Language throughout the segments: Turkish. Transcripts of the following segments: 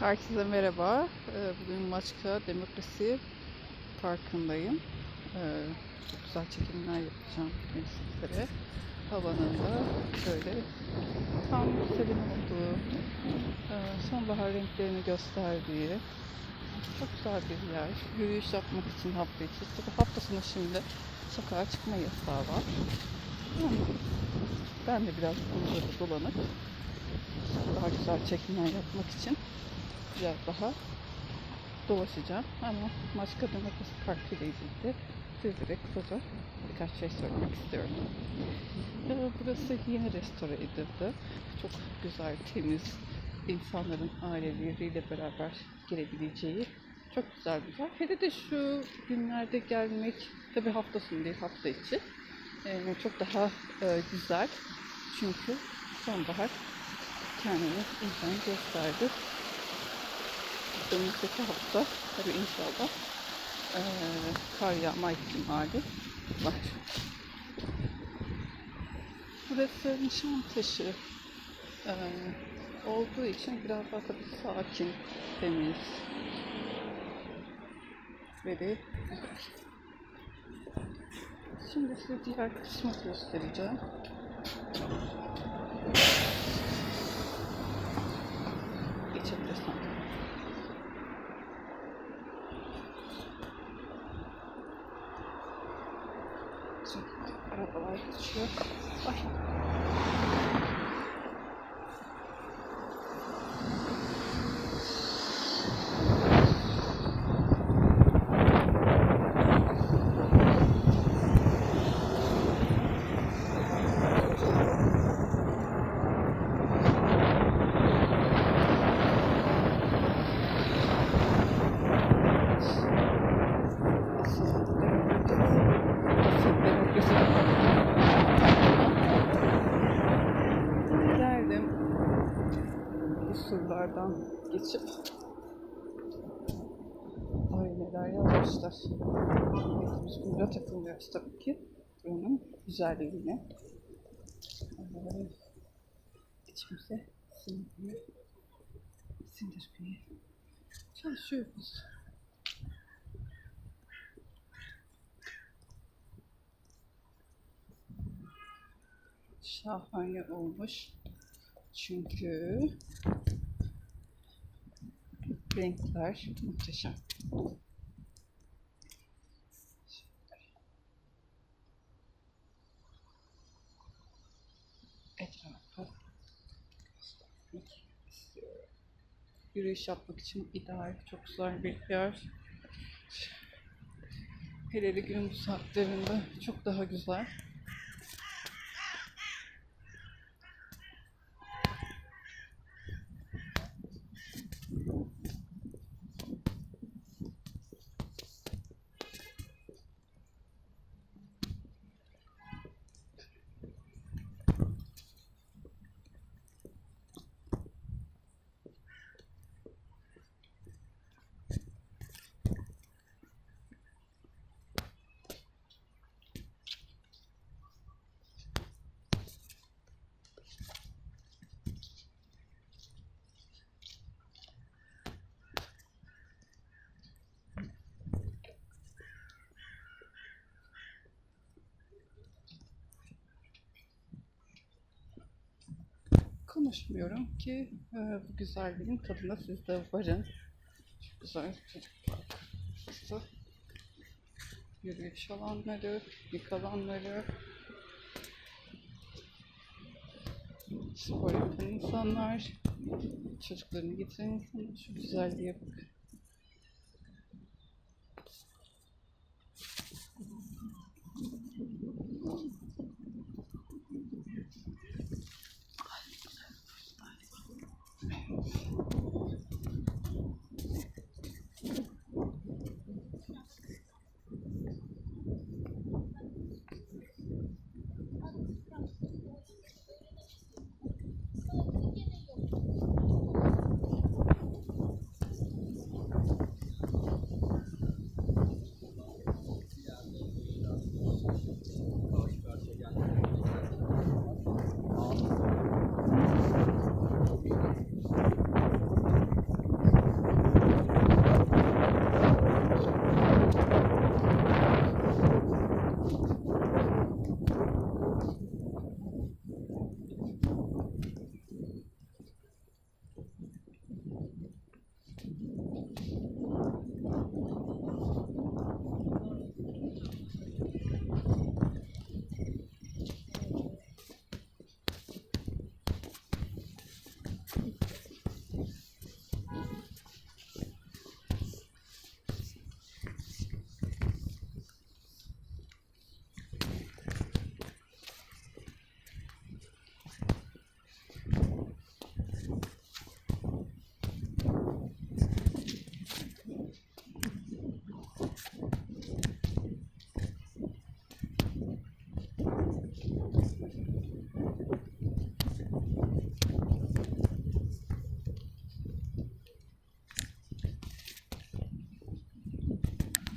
Herkese merhaba. Ee, Bugün Maçka Demokrasi Parkı'ndayım. Ee, Çok güzel çekimler yapacağım bugün sizlere. Havanın da şöyle tam serin olduğu, e, sonbahar renklerini gösterdiği çok güzel bir yer. Yürüyüş yapmak için hafta içi. Tabii hafta sonu şimdi sokağa çıkma yasağı var. Ben de biraz burada dolanıp daha güzel çekimler yapmak için biraz daha dolaşacağım. Ama Maçka Demokrasi Parkı ile ilgili sizlere kısaca birkaç şey söylemek istiyorum. Ee, Burası yeni restore edildi. Çok güzel, temiz, insanların aileleriyle beraber gelebileceği çok güzel bir yer. Hele de şu günlerde gelmek, tabi hafta sonu değil hafta içi, ee, çok daha e, güzel. Çünkü sonbahar kendini insan gösterdi. Önümüzdeki hafta tabi inşallah eee kar yağma ihtimali var. Burası Nişantaşı eee olduğu için biraz daha tabi sakin, temiz ve de. Şimdi size diğer kısmı göstereceğim. Şimdi geçip Ay neler yazmışlar. Biz burada takılmıyoruz tabii ki. Buranın güzelliğine. Ee, İçimize sindirmeye, sindirmeye çalışıyoruz. Şahane olmuş. Çünkü renkler muhteşem. İstiyorum. Yürüyüş yapmak için ideal, çok güzel bir yer. Hele de günün bu saatlerinde çok daha güzel. Konuşmuyorum ki e, bu güzelliğin tadına siz de varın. Çok güzel çocuk parkı. Yürüyüş alanları, piknik alanları. Spor yapan insanlar, çocuklarını getiren insanlar. Şu güzelliğe bakın.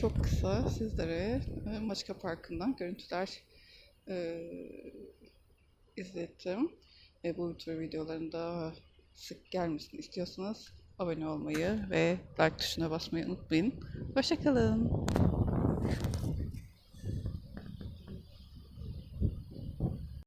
çok kısa sizlere e, Maçka Parkı'ndan görüntüler e, izlettim. E, bu tür videoların daha sık gelmesini istiyorsanız abone olmayı ve like tuşuna basmayı unutmayın. Hoşçakalın.